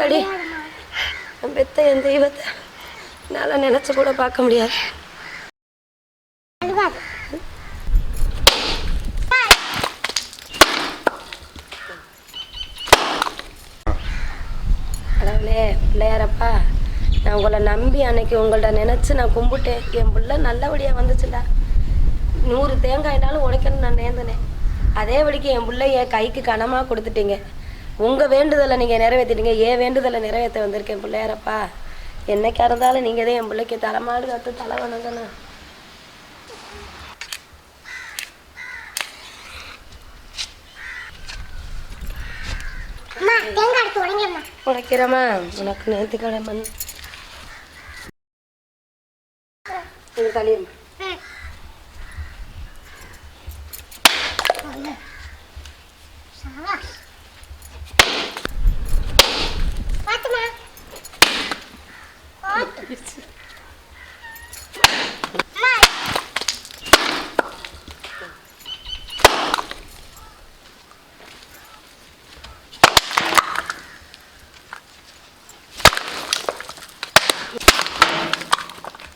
தடி. நான் பெத்த என் தெய்வத்தை என்னால் நினச்சி கூட பார்க்க முடியாது. கடவுளே பிள்ளையாரப்பா நான் உங்களை நம்பி அன்னைக்கு உங்கள்ட்ட நினச்சி நான் கும்பிட்டேன். என் புள்ள நல்லபடியாக வந்துச்சுடா. நூறு தேங்காய்னாலும் உடைக்கணும்னு நான் நேர்ந்தனேன் அதேபடிக்கு என் புள்ள என் கைக்கு கனமாக கொடுத்துட்டீங்க. உங்கள் வேண்டுதலை நீங்கள் நிறைவேற்றிட்டீங்க என் வேண்டுதலை நிறைவேற்ற வந்திருக்கேன் பிள்ளையாரப்பா. என்னைக்கா இருந்தாலும் நீங்கள் தான் என் பிள்ளைக்கு தலைமாடு கற்று தலை வணங்கணும். உடைக்கிறமா உனக்கு நேற்று கடை மண் இது தள்ளிடுமா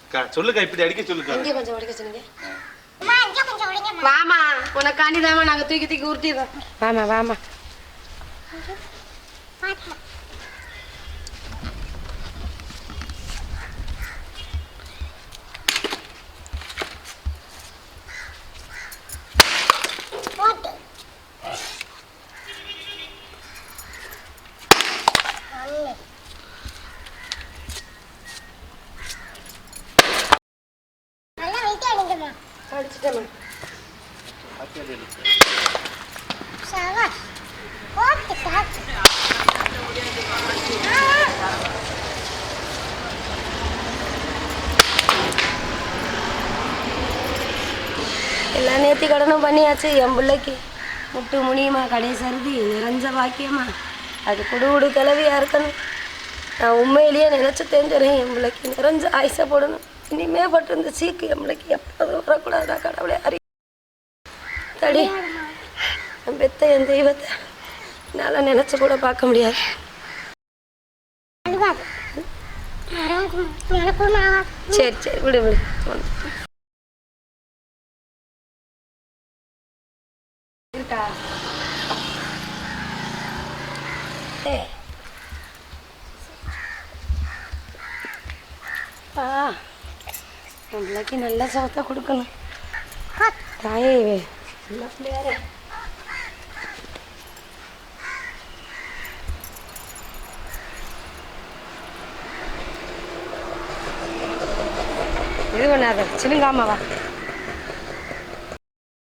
அக்கா, சொல்லுக்கா இப்படி அடிக்க சொல்லுக்கா. இங்கே கொஞ்சம் உடைக்க சொன்னீங்க அம்மா இங்க கொஞ்சம் உடைங்கம்மா வாமா உனக்காண்டி தாமா நாங்கள் தூக்கி தூக்கி உருட்டிடுறோம் வாமா வாமா. அடிச்சிட்டேம்மா சாவாஸ் எல்லா கடனும் பண்ணியாச்சு. என் பிள்ளைக்கு முட்டு முனியுமா கடை சருதி நிறைஞ்ச பாக்கியமா? அது குடு குடு கிளவியா இருக்கணும். நான் உண்மையிலேயே நினச்சி தெரிஞ்சுறேன் என் பிள்ளைக்கு நிறைஞ்ச ஆயுசை போடணும். இனிமே பட்டு இந்த சீக்கு என் பிள்ளைக்கு எப்போதும் வரக்கூடாதா கடவுளே அறி தடி நான் பெத்த என் தெய்வத்தை என்னால் நினச்சி கூட பார்க்க முடியாது. சரி சரி விடு விடு. இருக்கா ஆ பிள்ளைக்கு நல்ல சவத்தை கொடுக்கணும். தாயே நல்ல பிள்ளையாரே. இது பண்ணாத? சிலுங்காம வா.